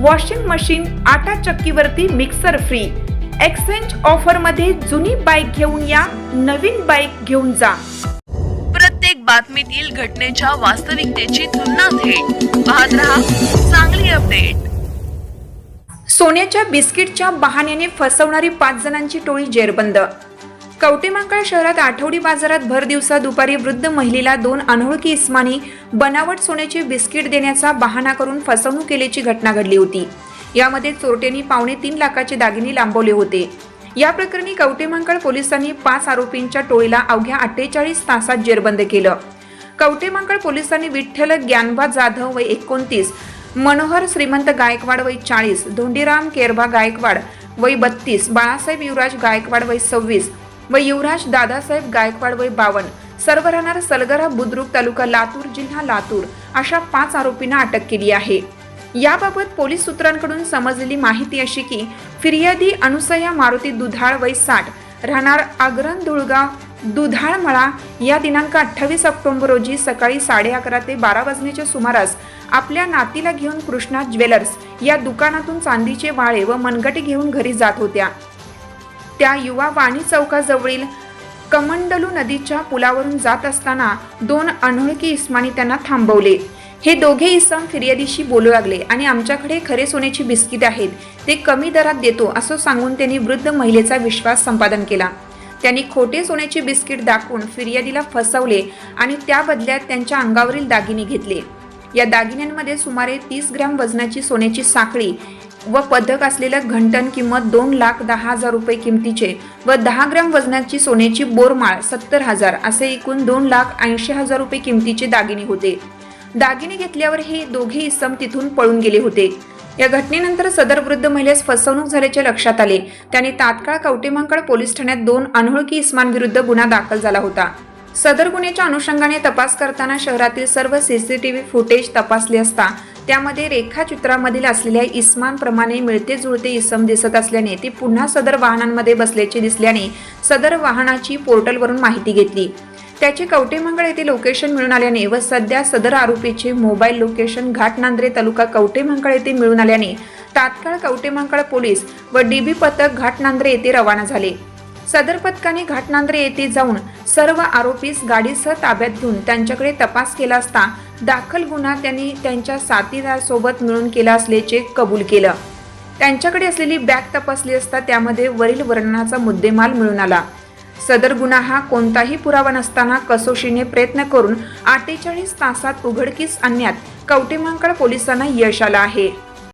Washing machine आटा चक्कीवरती mixer free exchange ऑफरमध्ये जुनी बाईक घेऊन या नवीन बाईक घेऊन जा. प्रत्येक बातमीतील घटनेच्या वास्तविकतेची तुलना थेट. पाहत रहा चांगली अपडेट सोन्याच्या बिस्किटच्या बहाण्याने फसवणारी पाच जणांची टोळी जेरबंद. कवटेमांकाळ शहरात आठवडी बाजारात भर दिवसा दुपारी वृद्ध महिलेला दोन अनोळखी इस्मानी बनावट सोन्याचे बिस्किट देण्याचा बहाणा करून फसवणूक केल्याची घटना घडली होती. यामध्ये चोरट्यांनी पावणे तीन लाखाचे दागिने लांबवले होते. या प्रकरणी कवटेमांकाळ पोलिसांनी पाच आरोपींच्या टोळीला अवघ्या अठ्ठेचाळीस तासात जेरबंद केलं. कवटेमांकाळ पोलिसांनी विठ्ठल ज्ञानबा जाधव वय एकोणतीस मनोहर श्रीमंत गायकवाड वय चाळीस धोंडीराम केरबा गायकवाड वय बत्तीस बाळासाहेब युवराज गायकवाड वय सव्वीस व युवराज दादासाहेब गायकवाड वय बावन्न. सर्व राहणार सलगरा बुद्रुक तालुका लातूर जिल्हा लातूर अशा पाच आरोपींना अटक केली आहे. याबाबत पोलीस सूत्रांकडून समजलेली माहिती अशी की फिर्यादी अनुसया मारुती दुधाळ वय साठ राहणार आग्रन धुळगाव दुधाळमळा या दिनांक अठ्ठावीस ऑक्टोबर रोजी सकाळी साडे अकरा ते बारा वाजण्याच्या सुमारास आपल्या नातीला घेऊन कृष्णा ज्वेलर्स या दुकानातून चांदीचे वाळे व मनगटे घेऊन घरी जात होत्या. त्या युवा वाणी चौकाजवळील कमंडलू नदीच्या पुलावरून जात असताना दोन अनोळखी इस्मानी त्यांना थांबवले. हे दोघे इसम फिर्यादीशी बोलू लागले आणि आमच्याकडे खरे सोन्याची बिस्किट आहेत ते कमी दरात देतो असं सांगून त्यांनी वृद्ध महिलेचा विश्वास संपादन केला. त्यांनी खोटे सोन्याचे बिस्किट दाखवून फिर्यादीला फसवले आणि त्या बदल्यात त्यांच्या अंगावरील दागिने घेतले. या दागिन्यांमध्ये सुमारे तीस ग्रॅम वजनाची सोन्याची साखळी व पदक असलेलं घंटन किंमत दोन लाख दहा हजार रुपये किमतीचे व दहा ग्रॅम वजनाची सोन्याची बोरमाळ सत्तर हजार असे एकूण दोन लाख ऐंशी हजार रुपये किमतीचे दागिने होते. दागिने घेतल्यावर हे दोघे इसम तिथून पळून गेले होते. या घटनेनंतर सदर वृद्ध महिलेस फसवणूक झाल्याचे लक्षात आले. त्याने तात्काळ कवटेमांकड पोलीस ठाण्यात दोन अनोळखी इस्मांविरुद्ध गुन्हा दाखल झाला होता. सदर गुन्ह्याच्या अनुषंगाने तपास करताना शहरातील सर्व सीसीटीव्ही फुटेज तपासले असता त्यामध्ये रेखाचित्रामधील असलेल्या इस्मांप्रमाणे मिळते जुळते इसम दिसत असल्याने ती पुन्हा सदर वाहनांमध्ये बसल्याचे दिसल्याने सदर वाहनाची पोर्टलवरून माहिती घेतली. त्याचे कवटेमंगळ येथे लोकेशन मिळून आल्याने व सध्या सदर आरोपीचे मोबाईल लोकेशन घाटनांद्रे तालुका कवटेमंगळ येथे मिळून आल्याने तात्काळ कवटेमंगळ पोलीस व डीबी पथक घाटनांद्रे येथे रवाना झाले. सदर पथकाने घाटनांद्रे येथे जाऊन सर्व आरोपीस गाडीसह ताब्यात घेऊन त्यांच्याकडे तपास केला असता दाखल गुन्हा त्यांनी त्यांच्या साथीदारसोबत मिळून केला असल्याचे कबूल केलं. त्यांच्याकडे असलेली बॅग तपासली असता त्यामध्ये वरील वर्णनाचा मुद्देमाल मिळून आला. सदर गुन्हा हा कोणताही पुरावा नसताना कसोशीने प्रयत्न करून अठ्ठेचाळीस तासात उघडकीस आणण्यात कवटेमांकड पोलिसांना यश आलं आहे.